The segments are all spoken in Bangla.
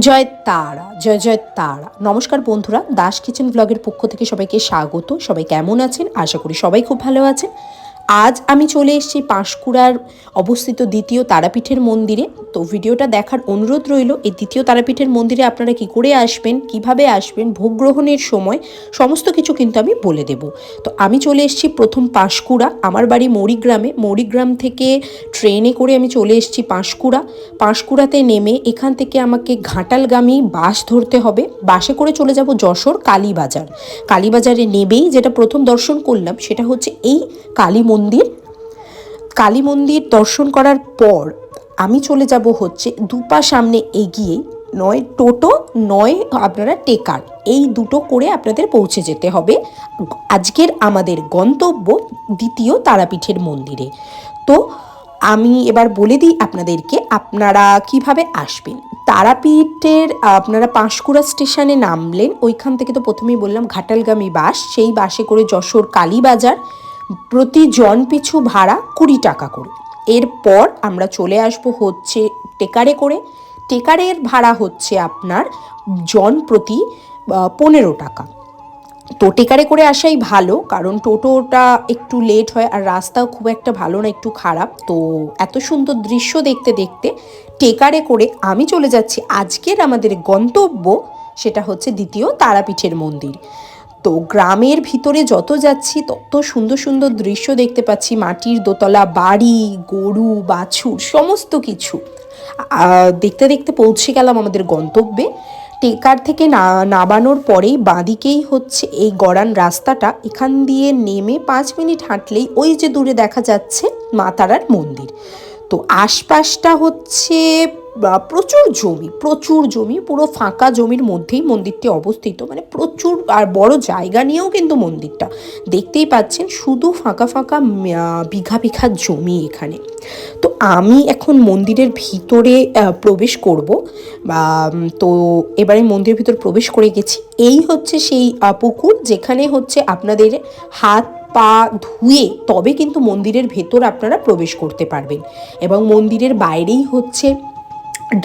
জয় তারা, জয় জয় তারা। নমস্কার বন্ধুরা, দাস কিচেন ব্লগের পক্ষ থেকে সবাইকে স্বাগত। সবাই কেমন আছেন? আশা করি সবাই খুব ভালো আছেন। আজ আমি চলে এসেছি পাঁশকুড়ার অবস্থিত দ্বিতীয় তারাপীঠের মন্দিরে। তো ভিডিওটা দেখার অনুরোধ রইল, এই দ্বিতীয় তারাপীঠের মন্দিরে আপনারা কি করে আসবেন, কীভাবে আসবেন, ভোগ গ্রহণের সময় সমস্ত কিছু কিন্তু আমি বলে দেব। তো আমি চলে এসেছি প্রথম পাঁশকুড়া, আমার বাড়ি মৌরিগ্রামে। মৌরিগ্রাম থেকে ট্রেনে করে আমি চলে এসেছি পাঁশকুড়া। পাঁশকুড়াতে নেমে এখান থেকে আমাকে ঘাটালগামী বাস ধরতে হবে। বাসে করে চলে যাব যশোর কালীবাজার। কালীবাজারে নেবেই যেটা প্রথম দর্শন করলাম, সেটা হচ্ছে এই কালী মন্দির। কালী মন্দির দর্শন করার পর আমি চলে যাব হচ্ছে দুপা সামনে এগিয়ে, নয় টোটো, নয় আপনারা টেকার। এই দুটো করে আপনাদের পৌঁছে যেতে হবে। আজকের আমাদের গন্তব্য দ্বিতীয় তারাপীঠের মন্দিরে। তো আমি এবার বলে দিই আপনাদেরকে, আপনারা কীভাবে আসবেন? তারাপীঠের, আপনারা পাঁশকুড়া স্টেশনে নামলেন, ওইখান থেকে তো প্রথমেই বললাম ঘাটালগামী বাস, সেই বাসে করে যশোর কালীবাজার, প্রতি জন পিছু ভাড়া কুড়ি টাকা করে। এরপর আমরা চলে আসব হচ্ছে টেকারে করে। টেকারের ভাড়া হচ্ছে আপনার জন প্রতি পনেরো টাকা। তো টেকারে করে আসাই ভালো, কারণ টোটোটা একটু লেট হয় আর রাস্তাও খুব একটা ভালো না, একটু খারাপ। তো এত সুন্দর দৃশ্য দেখতে দেখতে টেকারে করে আমি চলে যাচ্ছি। আজকের আমাদের গন্তব্য সেটা হচ্ছে দ্বিতীয় তারাপীঠের মন্দির। তো গ্রামের ভিতরে যত যাচ্ছি, তত সুন্দর সুন্দর দৃশ্য দেখতে পাচ্ছি। মাটির দোতলা, বাড়ি, গরু, বাছুর, সমস্ত কিছু। দেখতে দেখতে পৌঁছে গেলাম আমাদের গন্তব্যে। টেকার থেকে না, নামানোর পরেই বাঁদিকেই হচ্ছে এই গড়ান রাস্তাটা। এখান দিয়ে নেমে পাঁচ মিনিট হাঁটলেই ওই যে দূরে দেখা যাচ্ছে মাতারার মন্দির। তো আশপাশটা হচ্ছে প্রচুর জমি প্রচুর জমি, পুরো ফাঁকা জমির মধ্যেই মন্দিরটি অবস্থিত। মানে প্রচুর আর বড় জায়গা নিয়েও কিন্তু মন্দিরটা। দেখতেই পাচ্ছেন শুধু ফাঁকা ফাঁকা বিঘা বিঘা জমি এখানে। তো আমি এখন মন্দিরের ভিতরে প্রবেশ করব। বা তো এবারে মন্দিরের ভিতর প্রবেশ করে গেছি। এই হচ্ছে সেই পুকুর যেখানে হচ্ছে আপনাদের হাত পা ধুয়ে তবে কিন্তু মন্দিরের ভেতর আপনারা প্রবেশ করতে পারবেন। এবং মন্দিরের বাইরেই হচ্ছে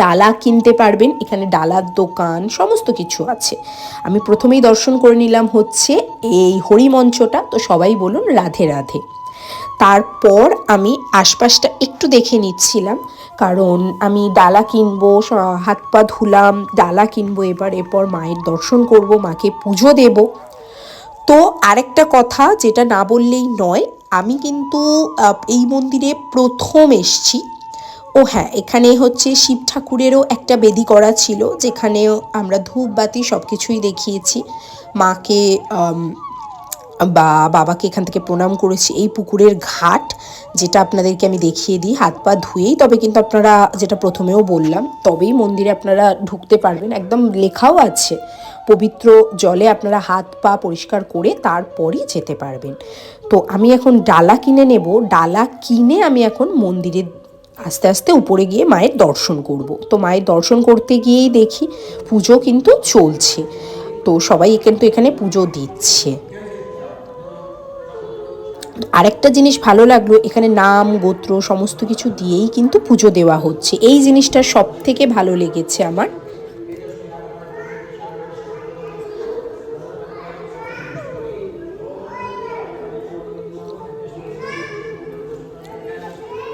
ডালা কিনতে পারবেন, এখানে ডালার দোকান, সমস্ত কিছু আছে। আমি প্রথমেই দর্শন করে নিলাম হচ্ছে এই হরিমঞ্চটা, তো সবাই বলুন রাধে রাধে। তারপর আমি আশপাশটা একটু দেখে নিচ্ছিলাম, কারণ আমি ডালা কিনবো হাত পা ধুলাম, ডালা কিনবো, এবার এরপর মায়ের দর্শন করব, মাকে পুজো দেবো। তো আরেকটা কথা, যেটা না বললেই নয়, আমি কিন্তু এই মন্দিরে প্রথম এসছি। ও হ্যাঁ এখানে হচ্ছে শিব ঠাকুরেরও একটা বেদি করা ছিল, যেখানেও আমরা ধূপ, বাতি সব কিছুই দেখিয়েছি। মাকে বা বাবাকে এখান থেকে প্রণাম করেছি। এই পুকুরের ঘাট যেটা আপনাদেরকে আমি দেখিয়ে দিই, হাত পা ধুয়েই, তবে কিন্তু আপনারা যেটা প্রথমেও বললাম, তবেই মন্দিরে আপনারা ঢুকতে পারবেন। একদম লেখাও আছে, পবিত্র জলে আপনারা হাত পা পরিষ্কার করে তারপরই যেতে পারবেন। তো আমি এখন ডালা কিনে নেব। ডালা কিনে আমি এখন মন্দিরে আস্তে আস্তে উপরে গিয়ে মায়ের দর্শন করব। তো মায়ের দর্শন করতে গিয়েই দেখি পুজো কিন্তু চলছে। তো সবাই কিন্তু এখানে পুজো দিচ্ছে। আরেকটা জিনিস ভালো লাগল, এখানে নাম, গোত্র সমস্ত কিছু দিয়েই কিন্তু পুজো দেওয়া হচ্ছে। এই জিনিসটা সব থেকে ভালো লেগেছে আমার।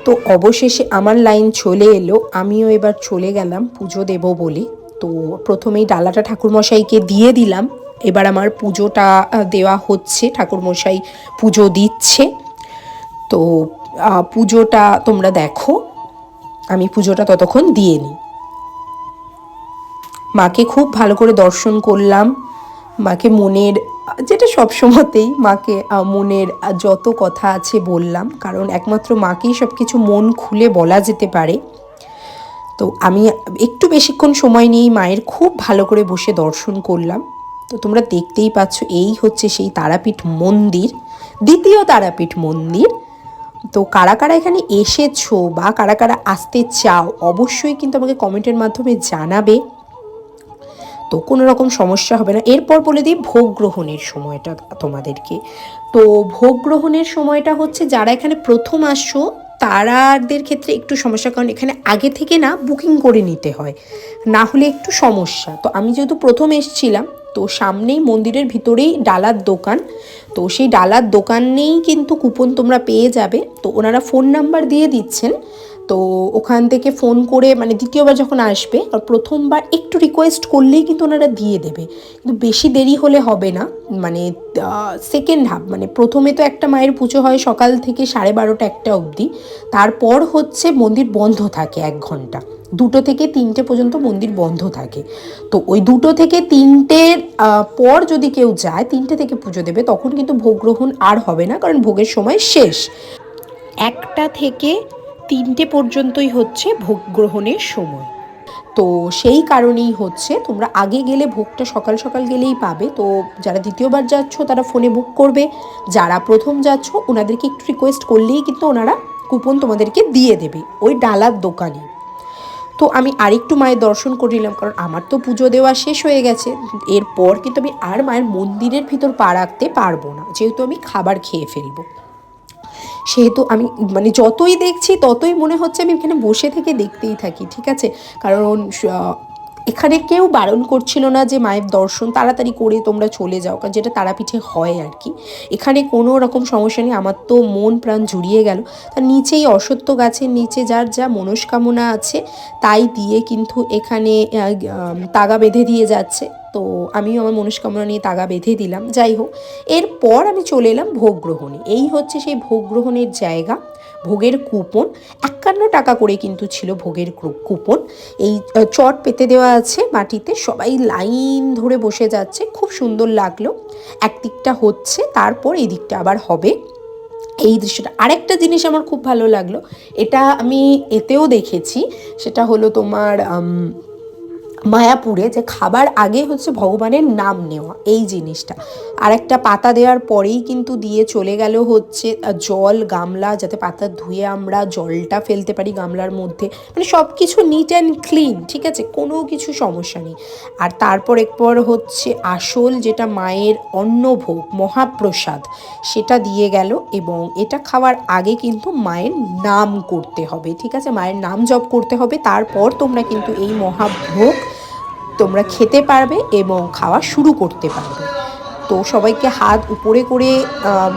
তো অবশেষে আমার লাইন চলে এলো, আমিও এবার চলে গেলাম পুজো দেব বলে। তো প্রথমেই ডালাটা ঠাকুরমশাইকে দিয়ে দিলাম। এবার আমার পুজোটা দেওয়া হচ্ছে, ঠাকুরমশাই পুজো দিচ্ছে। তো পুজোটা তোমরা দেখো। আমি পুজোটা ততক্ষণ দিয়ে নিই। মাকে খুব ভালো করে দর্শন করলাম। মাকে মনের যেটা সব সময়তেই মাকে মনের যত কথা আছে বললাম, কারণ একমাত্র মাকেই সব কিছু মন খুলে বলা যেতে পারে। তো আমি একটু বেশিক্ষণ সময় নিয়েই মায়ের খুব ভালো করে বসে দর্শন করলাম। তো তোমরা দেখতেই পাচ্ছ, এই হচ্ছে সেই তারাপীঠ মন্দির, দ্বিতীয় তারাপীঠ মন্দির। তো কারা কারা এখানে এসেছ বা কারা কারা আসতে চাও, অবশ্যই কিন্তু আমাকে কমেন্টের মাধ্যমে জানাবে। তো কোনো রকম সমস্যা হবে না। এরপর বলে দিই ভোগ গ্রহণের সময়টা তোমাদেরকে। তো ভোগ গ্রহণের সময়টা হচ্ছে যারা এখানে প্রথম আসছো, তারাদের ক্ষেত্রে একটু সমস্যা, কারণ এখানে আগে থেকে না বুকিং করে নিতে হয়। না হলে একটু সমস্যা। তো আমি যেহেতু প্রথম এসছিলাম, তো সামনেই মন্দিরের ভিতরেই ডালার দোকান। তো সেই ডালার দোকানেই কিন্তু কুপন তোমরা পেয়ে যাবে। তো ওনারা ফোন নাম্বার দিয়ে দিচ্ছেন। তো ওখান থেকে ফোন করে মানে দ্বিতীয়বার যখন আসবে, আর প্রথমবার একটু রিকোয়েস্ট করলেই কিন্তু ওনারা দিয়ে দেবে। কিন্তু বেশি দেরি হলে হবে না। মানে সেকেন্ড হাফ মানে প্রথমে তো একটা মায়ের পুজো হয় সকাল থেকে সাড়ে বারোটা একটা অবধি। তারপর হচ্ছে মন্দির বন্ধ থাকে এক ঘণ্টা। দুটো থেকে তিনটে পর্যন্ত মন্দির বন্ধ থাকে। তো ওই দুটো থেকে তিনটের পর যদি কেউ যায়, তিনটে থেকে পুজো দেবে, তখন কিন্তু ভোগ গ্রহণ আর হবে না, কারণ ভোগের সময় শেষ। একটা থেকে তিনটে পর্যন্তই হচ্ছে ভোগ গ্রহণের সময়। তো সেই কারণেই হচ্ছে তোমরা আগে গেলে ভোগটা সকাল সকাল গেলেই পাবে। তো যারা দ্বিতীয়বার যাচ্ছ, তারা ফোনে বুক করবে। যারা প্রথম যাচ্ছ, ওনাদেরকে একটু রিকোয়েস্ট করলেই কিন্তু ওনারা কুপন তোমাদেরকে দিয়ে দেবে ওই ডালার দোকানে। তো আমি আরেকটু মায়ের দর্শন করে নিলাম, কারণ আমার তো পুজো দেওয়া শেষ হয়ে গেছে। এরপর কিন্তু আমি আর মায়ের মন্দিরের ভিতর পা রাখতে পারব না, যেহেতু আমি খাবার খেয়ে ফেলব। সেহেতু আমি মানে যতই দেখছি ততই মনে হচ্ছে আমি এখানে বসে থেকে দেখতেই থাকি, ঠিক আছে? কারণ এখানে কেউ বারণ করছিল না যে মায়ের দর্শন তাড়াতাড়ি করে তোমরা চলে যাও, কারণ যেটা তারাপীঠে হয় আর কি। এখানে কোনো রকম সমস্যা নেই, আমার তো মন প্রাণ জুড়িয়ে গেল। তার নিচেই অসত্য গাছের নিচে যার যা মনস্কামনা আছে, তাই দিয়ে কিন্তু এখানে তাগা বেঁধে দিয়ে যাচ্ছে। তো আমিও আমার মনস্কামনা নিয়ে তাগা বেঁধে দিলাম। যাই হোক, এরপর আমি চলে এলাম ভোগ গ্রহণে। এই হচ্ছে সেই ভোগ গ্রহণের জায়গা। ভোগের কুপন, একান্ন টাকা করে কিন্তু ছিল ভোগের কুপন। এই চট পেতে দেওয়া আছে মাটিতে, সবাই লাইন ধরে বসে যাচ্ছে, খুব সুন্দর লাগল। একদিকটা হচ্ছে, তারপর এই দিকটা আবার হবে। এই দৃশ্যটা, আরেকটা জিনিস আমার খুব ভালো লাগল, এটা আমি এতেও দেখেছি, সেটা হলো তোমার মায়াপুরে যে খাবার আগে হচ্ছে ভগবানের নাম নেওয়া, এই জিনিসটা। আর একটা পাতা দেওয়ার পরেই কিন্তু দিয়ে চলে গেল হচ্ছে জল, গামলা, যাতে পাতা ধুয়ে আমরা জলটা ফেলতে পারি গামলার মধ্যে। মানে সব কিছু নিট অ্যান্ড ক্লিন ঠিক আছে? কোনো কিছু সমস্যা নেই। আর তারপর একপর হচ্ছে আসল যেটা মায়ের অন্নভোগ, মহাপ্রসাদ, সেটা দিয়ে গেল এবং এটা খাওয়ার আগে কিন্তু মায়ের নাম করতে হবে, ঠিক আছে? মায়ের নাম জপ করতে হবে, তারপর তোমরা কিন্তু এই মহাভোগ তোমরা খেতে পারবে এবং খাওয়া শুরু করতে পারবে। তো সবাইকে হাত উপরে করে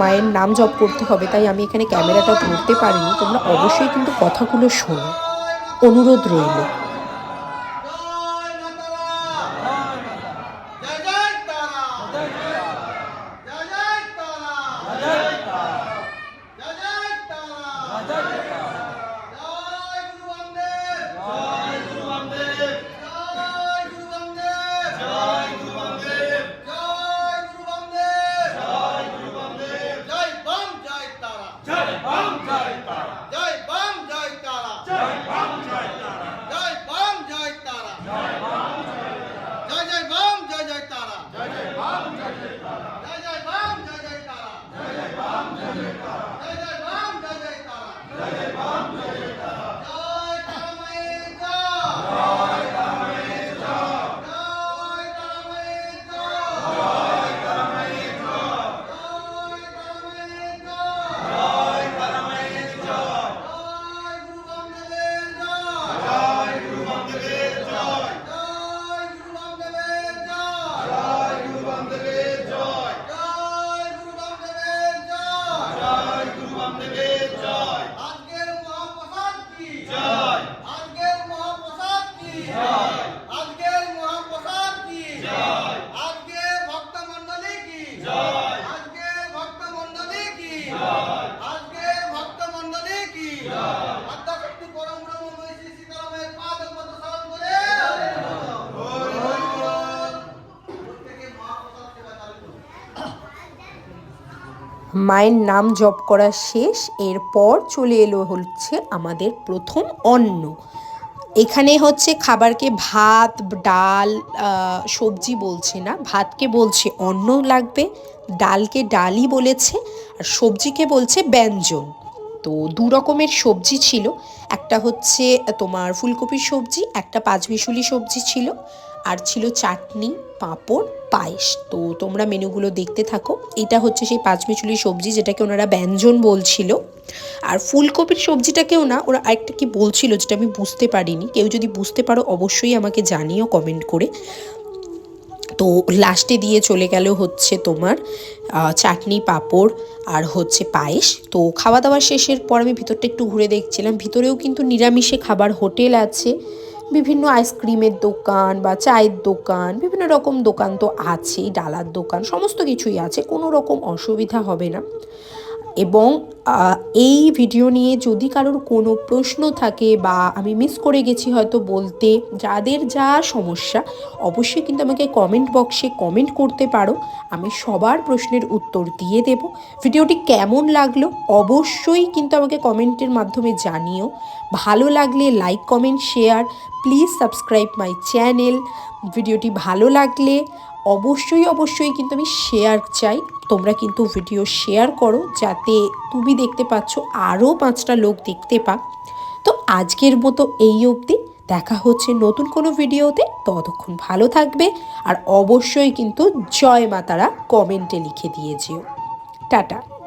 মায়ের নাম জপ করতে হবে, তাই আমি এখানে ক্যামেরাটা ধরতে পারিনি। তোমরা অবশ্যই কিন্তু কথাগুলো শোনো। অনুরোধ রইল জয় জয় তারা জয় জয় তারা জয় জয় তারা জয় জয় তারা জয় গুরু বামদেব জয় গুরু বামদেব জয় গুরু বামদেব জয় গুরু বামদেব জয় গুরু বামদেব জয় গুরু বামদেব জয় বাম জয় তারা জয় বাম জয় তারা জয় বাম জয় তারা জয় বাম জয় তারা জয় বাম জয় তারা জয় জয় বাম জয় জয় তারা জয় জয় বাম জয় জয় তারা জয় জয় বাম জয় জয় তারা জয় জয় বাম জয় জয় তারা জয় জয় বাম জয় জয় তারা কি জয় আজকের মহাপ্রসাদ কি জয় আজকের মহাপ্রসাদ কি জয় আজকে ভক্ত মণ্ডলী কি জয় আজকে ভক্ত মণ্ডলী কি জয় আজকে ভক্ত মণ্ডলী কি জয় আদ্যাশক্তি পরম ব্রহ্ম মহেশ্বরী সীতারামের পাদ পদ্ম স্মরণ করে প্রত্যেকে মহাপ্রসাদ সেবা চালু করুন মায়ের নাম জপ করা শেষ, এরপর চলে এলো হচ্ছে আমাদের প্রথম অন্ন। এখানে হচ্ছে খাবারকে ভাত, ডাল সবজি বলছে না, ভাতকে বলছে অন্ন লাগবে, ডালকে ডালই বলেছে, আর সবজিকে বলছে ব্যঞ্জন। তো দু রকমের সবজি ছিল, একটা হচ্ছে তোমার ফুলকপির সবজি, একটা পাঁচ পাঁচমিশুলি সবজি ছিল আর ছিল চাটনি, পাঁপড়, পায়েস। তো তোমরা মেনুগুলো দেখতে থাকো। এটা হচ্ছে সেই পাঁচমিচুলি সবজি যেটাকে ওনারা ব্যঞ্জন বলছিল। আর ফুলকপির সবজিটাকেও না, ওরা আরেকটা কি বলছিল যেটা আমি বুঝতে পারিনি। কেউ যদি বুঝতে পারো অবশ্যই আমাকে জানিও কমেন্ট করে। তো লাস্টে দিয়ে চলে গেল হচ্ছে তোমার চাটনি, পাঁপড় আর হচ্ছে পায়েস। তো খাওয়া দাওয়া শেষের পর আমি ভিতরটা একটু ঘুরে দেখছিলাম। ভিতরেও কিন্তু নিরামিষে খাবার হোটেল আছে। বিভিন্ন আইসক্রিমের দোকান বা চায়ের দোকান, বিভিন্ন রকম দোকান তো আছেই, ডালার দোকান, সমস্ত কিছুই আছে, কোনো রকম অসুবিধা হবে না। এবং এই ভিডিও নিয়ে যদি কারোর কোনো প্রশ্ন থাকে বা আমি মিস করে গেছি হয়তো বলতে, যাদের যা সমস্যা, অবশ্যই কিন্তু আমাকে কমেন্ট বক্সে কমেন্ট করতে পারো। আমি সবার প্রশ্নের উত্তর দিয়ে দেব। ভিডিওটি কেমন লাগল অবশ্যই কিন্তু আমাকে কমেন্টের মাধ্যমে জানিও। ভালো লাগলে like comment share please subscribe my channel ভিডিওটি ভালো লাগলে অবশ্যই অবশ্যই কিন্তু আমি শেয়ার চাই। তোমরা কিন্তু ভিডিও শেয়ার করো, যাতে তুমি দেখতে পাচ্ছ আরও পাঁচটা লোক দেখতে পাক তো আজকের মতো এই অবধি। দেখা হচ্ছে নতুন কোনো ভিডিওতে ততক্ষণ ভালো থাকবে। আর অবশ্যই কিন্তু জয় মাতারা কমেন্টে লিখে দিয়ে যেও। টাটা।